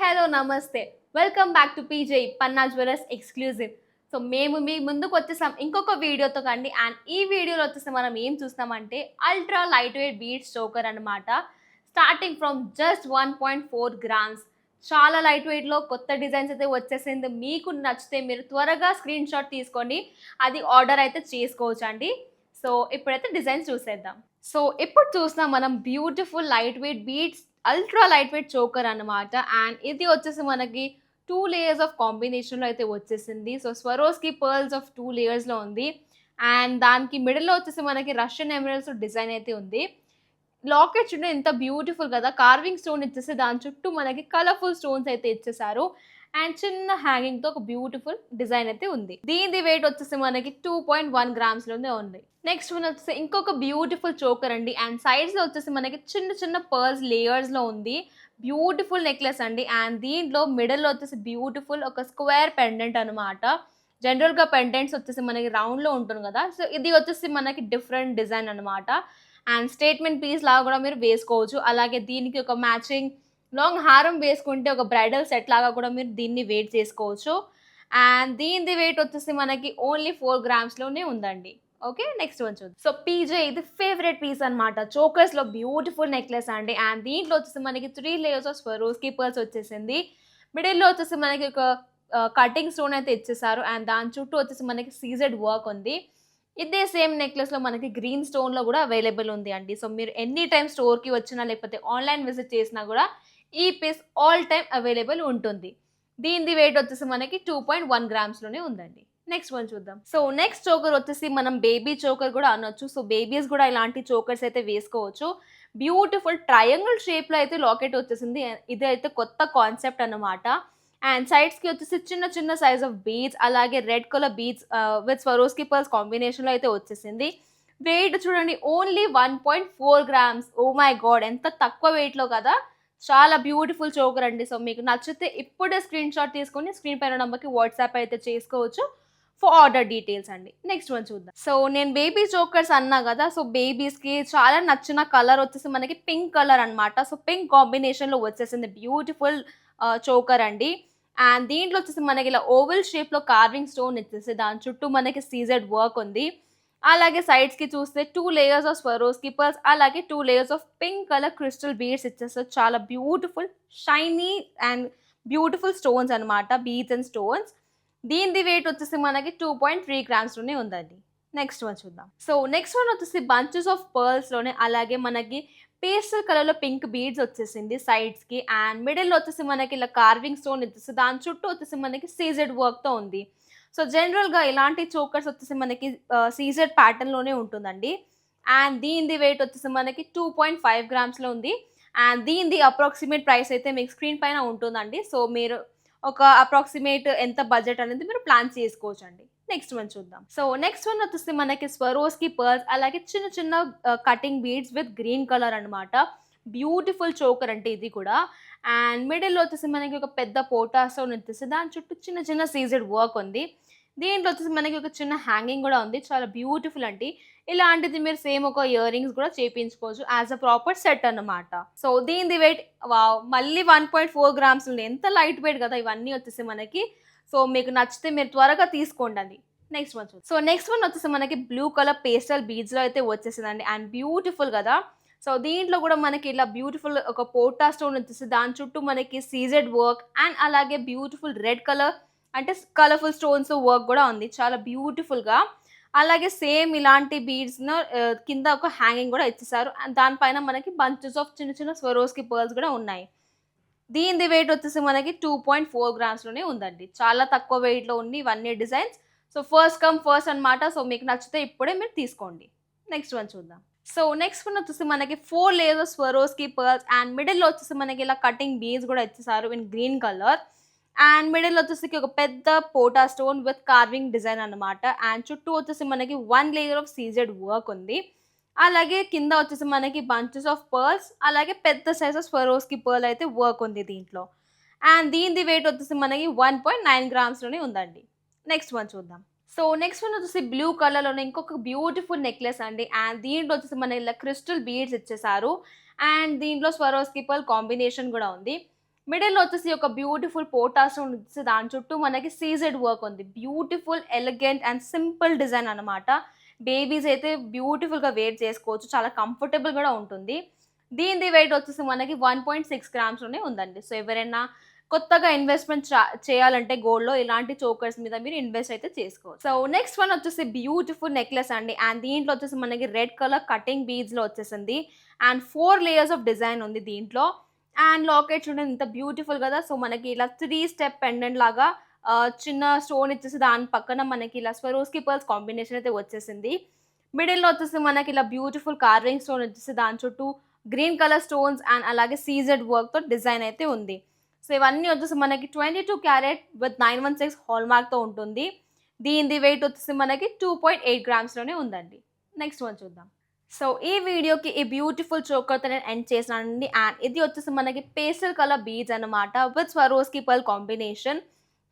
Hello నమస్తే. Welcome back to PJ Panna jewellers exclusive so మేము మీ ముందుకు వచ్చేసాం. ఇంకొక వీడియోతో కండి. అండ్ ఈ వీడియోలో వచ్చేసి మనం ఏం చూస్తామంటే ultra light weight bead choker అనమాట starting from just one point four grams చాలా లైట్ వెయిట్లో కొత్త డిజైన్స్ అయితే వచ్చేసింది. మీకు నచ్చితే మీరు త్వరగా స్క్రీన్ షాట్ తీసుకొని అది ఆర్డర్ అయితే చేసుకోవచ్చు అండి సో ఇప్పుడైతే డిజైన్స్ చూసేద్దాం. సో ఇప్పుడు చూసినా మనం beautiful light weight beads ultra light weight choker అనమాట అండ్ ఇది వచ్చేసి మనకి టూ లేయర్స్ ఆఫ్ కాంబినేషన్లో అయితే వచ్చేసింది. So Swarovski pearls of two లేయర్స్లో ఉంది. అండ్ దానికి మిడిల్లో వచ్చేసి మనకి రష్యన్ ఎమరల్స్ డిజైన్ అయితే ఉంది. లాకెట్ చూడండి ఎంత బ్యూటిఫుల్ కదా. కార్వింగ్ స్టోన్ ఇచ్చేసి దాని చుట్టూ మనకి కలర్ఫుల్ స్టోన్స్ అయితే ఇచ్చేసారు అండ్ చిన్న హ్యాంగింగ్తో ఒక బ్యూటిఫుల్ డిజైన్ అయితే ఉంది. దీని వెయిట్ వచ్చేసి మనకి టూ పాయింట్ వన్ గ్రామ్స్లోనే ఉంది. నెక్స్ట్ వన్ వచ్చేసి ఇంకొక బ్యూటిఫుల్ చోకర్ అండి. అండ్ సైడ్స్లో వచ్చేసి మనకి చిన్న చిన్న పర్ల్స్ లేయర్స్లో ఉంది. బ్యూటిఫుల్ నెక్లెస్ అండి. అండ్ దీంట్లో మిడిల్లో వచ్చేసి బ్యూటిఫుల్ ఒక స్క్వేర్ పెండెంట్ అనమాట జనరల్గా పెండెంట్స్ వచ్చేసి మనకి రౌండ్లో ఉంటుంది కదా. సో ఇది వచ్చేసి మనకి డిఫరెంట్ డిజైన్ అనమాట అండ్ స్టేట్మెంట్ పీస్ లాగా కూడా మీరు వేసుకోవచ్చు. అలాగే దీనికి ఒక మ్యాచింగ్ లాంగ్ హారం వేసుకుంటే ఒక బ్రైడల్ సెట్ లాగా కూడా మీరు దీన్ని వెయిట్ చేసుకోవచ్చు. అండ్ దీనిది వెయిట్ వచ్చేసి మనకి ఓన్లీ ఫోర్ గ్రామ్స్లోనే ఉందండి. ఓకే నెక్స్ట్ వన్ చూద్దాం. సో పీజే ఇది ఫేవరెట్ పీస్ అనమాట చోకర్స్లో బ్యూటిఫుల్ నెక్లెస్ అండి. అండ్ దీంట్లో వచ్చేసి మనకి three layers of rose keepers వచ్చేసింది. మిడిల్లో వచ్చేసి మనకి ఒక కటింగ్ స్టోన్ అయితే ఇచ్చేసారు. అండ్ దాని చుట్టూ వచ్చేసి మనకి సీజెడ్ వర్క్ ఉంది. ఇదే సేమ్ నెక్లెస్లో మనకి గ్రీన్ స్టోన్లో కూడా అవైలబుల్ ఉంది అండి. సో మీరు ఎనీ టైం స్టోర్కి వచ్చినా లేకపోతే ఆన్లైన్ విజిట్ చేసినా కూడా ఈ పీస్ ఆల్ టైమ్ అవైలబుల్ ఉంటుంది. దీనిది వెయిట్ వచ్చేసి మనకి టూ పాయింట్ వన్ గ్రామ్స్లోనే ఉందండి. నెక్స్ట్ వన్ చూద్దాం. సో నెక్స్ట్ చోకర్ వచ్చేసి మనం బేబీ చోకర్ కూడా అనొచ్చు. సో బేబీస్ కూడా ఇలాంటి చోకర్స్ అయితే వేసుకోవచ్చు. బ్యూటిఫుల్ ట్రయాంగిల్ షేప్లో అయితే లాకెట్ వచ్చేసింది. ఇది అయితే కొత్త కాన్సెప్ట్ అన్నమాట. అండ్ సైడ్స్కి వచ్చేసి చిన్న చిన్న సైజ్ ఆఫ్ బీడ్స్ అలాగే red colour beads with Swarovski pearls కాంబినేషన్లో అయితే వచ్చేసింది. వెయిట్ చూడండి only one point four grams oh my god ఎంత తక్కువ వెయిట్లో కదా? చాలా బ్యూటిఫుల్ చోకర్ అండి. సో మీకు నచ్చితే ఇప్పుడే స్క్రీన్ షాట్ తీసుకొని స్క్రీన్ పైన నెంబర్కి వాట్సాప్ అయితే చేసుకోవచ్చు. ఫర్ ఆర్డర్ డీటెయిల్స్ అండి. నెక్స్ట్ వన్ చూద్దాం. సో నేను బేబీ చోకర్స్ అన్నా కదా సో బేబీస్కి చాలా నచ్చిన కలర్ వచ్చేసి మనకి పింక్ కలర్ అనమాట సో పింక్ కాంబినేషన్లో వచ్చేసింది బ్యూటిఫుల్ చోకర్ అండి. అండ్ దీంట్లో వచ్చేసి మనకి ఇలా ఓవెల్ షేప్లో కార్వింగ్ స్టోన్ ఇచ్చేసి దాని చుట్టూ మనకి సీజెడ్ వర్క్ ఉంది. అలాగే సైడ్స్కి చూస్తే టూ లేయర్స్ ఆఫ్ స్వరోస్ కీపర్స్ అలాగే two layers of pink colour crystal beads ఇచ్చేస్తారు చాలా beautiful shiny and beautiful stones అనమాట బీడ్స్ అండ్ స్టోన్స్ దీనిది వెయిట్ వచ్చేసి మనకి టూ పాయింట్ త్రీ గ్రామ్స్లోనే ఉందండి. నెక్స్ట్ వన్ చూద్దాం. సో నెక్స్ట్ వన్ వచ్చేసి బంచెస్ ఆఫ్ పర్ల్స్లోనే అలాగే మనకి పేస్టల్ కలర్లో పింక్ బీడ్స్ వచ్చేసింది సైడ్స్కి అండ్ మిడిల్లో వచ్చేసి మనకి ఇలా కార్వింగ్ స్టోన్ వచ్చేసి దాని చుట్టూ వచ్చేసి మనకి సీజెడ్ వర్క్తో ఉంది. సో జనరల్గా ఇలాంటి చోకర్స్ వచ్చేసి మనకి సీజర్ ప్యాటర్న్లోనే ఉంటుందండి. అండ్ దీనిది వెయిట్ వచ్చేసి మనకి టూ పాయింట్ ఫైవ్ గ్రామ్స్లో ఉంది. అండ్ దీనిది అప్రాక్సిమేట్ ప్రైస్ అయితే మీకు స్క్రీన్ పైన ఉంటుందండి. సో మీరు ఒక అప్రాక్సిమేట్ ఎంత బడ్జెట్ అనేది మీరు ప్లాన్ చేసుకోవచ్చు అండి నెక్స్ట్ వన్ చూద్దాం. సో నెక్స్ట్ వన్ వచ్చేసి మనకి స్వరోస్కి పర్ల్స్ అలాగే చిన్న చిన్న cutting beads with green colour అనమాట బ్యూటిఫుల్ చోకర్ అంటే ఇది కూడా. అండ్ మిడిల్లో వచ్చేసి మనకి ఒక పెద్ద పోటాస్తో వచ్చేసి దాని చుట్టూ చిన్న చిన్న సీజెడ్ వర్క్ ఉంది. దీంట్లో వచ్చేసి మనకి ఒక చిన్న హ్యాంగింగ్ కూడా ఉంది. చాలా బ్యూటిఫుల్ అండి. ఇలాంటిది మీరు సేమ్ ఒక ఇయర్ రింగ్స్ కూడా చేయించుకోవచ్చు యాజ్ అ ప్రాపర్ సెట్ అన్నమాట. సో దీనిది వెయిట్ మళ్ళీ వన్ పాయింట్ ఫోర్ గ్రామ్స్ ఉంది. ఎంత లైట్ వెయిట్ కదా ఇవన్నీ వచ్చేసి మనకి. సో మీకు నచ్చితే మీరు త్వరగా తీసుకోండి అది. Next one so next one వచ్చేసి మనకి బ్లూ కలర్ పేస్టల్ బీడ్స్లో అయితే వచ్చేసిందండి. అండ్ బ్యూటిఫుల్ కదా. సో దీంట్లో కూడా మనకి ఇలా బ్యూటిఫుల్ ఒక పోటా స్టోన్ వచ్చేసి దాని చుట్టూ మనకి సీజెడ్ వర్క్ అండ్ అలాగే బ్యూటిఫుల్ రెడ్ కలర్ అంటే కలర్ఫుల్ స్టోన్స్ వర్క్ కూడా ఉంది. చాలా బ్యూటిఫుల్గా అలాగే సేమ్ ఇలాంటి బీడ్స్ను కింద ఒక హ్యాంగింగ్ కూడా ఇచ్చేసారు అండ్ దానిపైన మనకి బంచెస్ ఆఫ్ చిన్న చిన్న స్వరోస్కి పర్ల్స్ కూడా ఉన్నాయి. దీనిది వెయిట్ వచ్చేసి మనకి టూ పాయింట్ ఫోర్ గ్రామ్స్లోనే ఉందండి. చాలా తక్కువ వెయిట్లో ఉంది ఇవన్నీ designs so first come first అనమాట సో మీకు నచ్చితే ఇప్పుడే మీరు తీసుకోండి. నెక్స్ట్ వన్ చూద్దాం. సో నెక్స్ట్ ఉన్న వచ్చేసి మనకి four layers Swarovski pearls and మిడిల్లో వచ్చేసి మనకి ఇలా కటింగ్ బీన్స్ కూడా ఇచ్చేసారు in green colour and middle వచ్చేసి ఒక పెద్ద pota stone with carving design అనమాట అండ్ చుట్టూ వచ్చేసి మనకి one layer of CZ work ఉంది. అలాగే కింద వచ్చేసి మనకి బంచెస్ ఆఫ్ పర్ల్స్ అలాగే పెద్ద సైజ్ ఆఫ్ స్వరోస్కి పర్ల్ అయితే వర్క్ ఉంది దీంట్లో. అండ్ దీనిది వెయిట్ వచ్చేసి మనకి వన్ పాయింట్ నైన్ గ్రామ్స్లోనే ఉందండి. నెక్స్ట్ వన్ చూద్దాం. సో నెక్స్ట్ వన్ వచ్చేసి బ్లూ కలర్లోనే ఇంకొక బ్యూటిఫుల్ నెక్లెస్ అండి. అండ్ దీంట్లో వచ్చేసి మన ఇలా క్రిస్టల్ బీడ్స్ ఇచ్చేసారు. అండ్ దీంట్లో స్వరోస్కిపల్ కాంబినేషన్ కూడా ఉంది. మిడిల్లో వచ్చేసి ఒక బ్యూటిఫుల్ పోటాస్ వచ్చేసి దాని చుట్టూ మనకి సీజెడ్ వర్క్ ఉంది. Beautiful elegant and simple design అనమాట బేబీస్ అయితే బ్యూటిఫుల్గా వేర్ చేసుకోవచ్చు. చాలా కంఫర్టబుల్ కూడా ఉంటుంది. దీని వెయిట్ వచ్చేసి మనకి వన్ పాయింట్ సిక్స్ గ్రామ్స్లోనే ఉందండి. సో ఎవరైనా కొత్తగా ఇన్వెస్ట్మెంట్ చేయాలంటే గోల్డ్లో ఇలాంటి చోకర్స్ మీద మీరు ఇన్వెస్ట్ అయితే చేసుకోవచ్చు. సో నెక్స్ట్ వన్ వచ్చేసి బ్యూటిఫుల్ నెక్లెస్ అండి. అండ్ దీంట్లో వచ్చేసి మనకి రెడ్ కలర్ కటింగ్ బీడ్స్లో వచ్చేసింది. And four layers of design ఉంది దీంట్లో. అండ్ లాకెట్ చూడండి ఇంత బ్యూటిఫుల్ కదా. సో మనకి ఇలా త్రీ స్టెప్ పెండెంట్ లాగా చిన్న స్టోన్ ఇచ్చేసి దాని పక్కన మనకి ఇలా స్వరోస్కి పర్ల్స్ కాంబినేషన్ అయితే వచ్చేసింది. మిడిల్లో వచ్చేసి మనకి ఇలా బ్యూటిఫుల్ కార్వింగ్ స్టోన్ వచ్చేసి దాని చుట్టూ గ్రీన్ కలర్ స్టోన్స్ అండ్ అలాగే సీజెడ్ వర్క్తో డిజైన్ అయితే ఉంది. సో ఇవన్నీ వచ్చేసి మనకి twenty two carat with nine one six hallmark ఉంటుంది. దీని వెయిట్ వచ్చేసి మనకి టూ పాయింట్ ఎయిట్ గ్రామ్స్లోనే ఉందండి. నెక్స్ట్ వన్ చూద్దాం. సో ఈ వీడియోకి ఈ బ్యూటిఫుల్ చోకర్తో నేను ఎండ్ చేసినానండి. అండ్ ఇది వచ్చేసి మనకి పేస్టల్ కలర్ బీజ్ అనమాట విత్ స్వరోస్కి పల్ కాంబినేషన్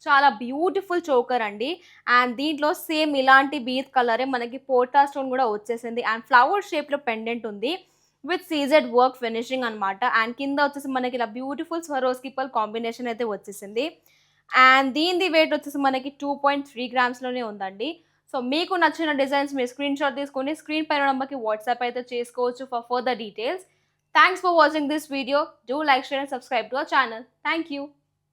చాలా బ్యూటిఫుల్ చోకర్ అండి. అండ్ దీంట్లో సేమ్ ఇలాంటి బీజ్ కలరే మనకి పోటా స్టోన్ కూడా వచ్చేసింది. అండ్ ఫ్లవర్ షేప్లో పెండెంట్ ఉంది. విత్ సీజెడ్ వర్క్ ఫినిషింగ్ అనమాట అండ్ కింద వచ్చేసి మనకి ఇలా బ్యూటిఫుల్ స్వరోస్ కిపల్ కాంబినేషన్ అయితే వచ్చేసింది. అండ్ దీని వెయిట్ వచ్చేసి మనకి టూ పాయింట్ త్రీ గ్రామ్స్లోనే ఉందండి. సో మీకు నచ్చిన డిజైన్స్ మీరు స్క్రీన్ షాట్ తీసుకొని స్క్రీన్ పైన నెంబర్కి వాట్సాప్ అయితే చేసుకోవచ్చు for further details thanks for watching this video do like share and subscribe to our channel thank you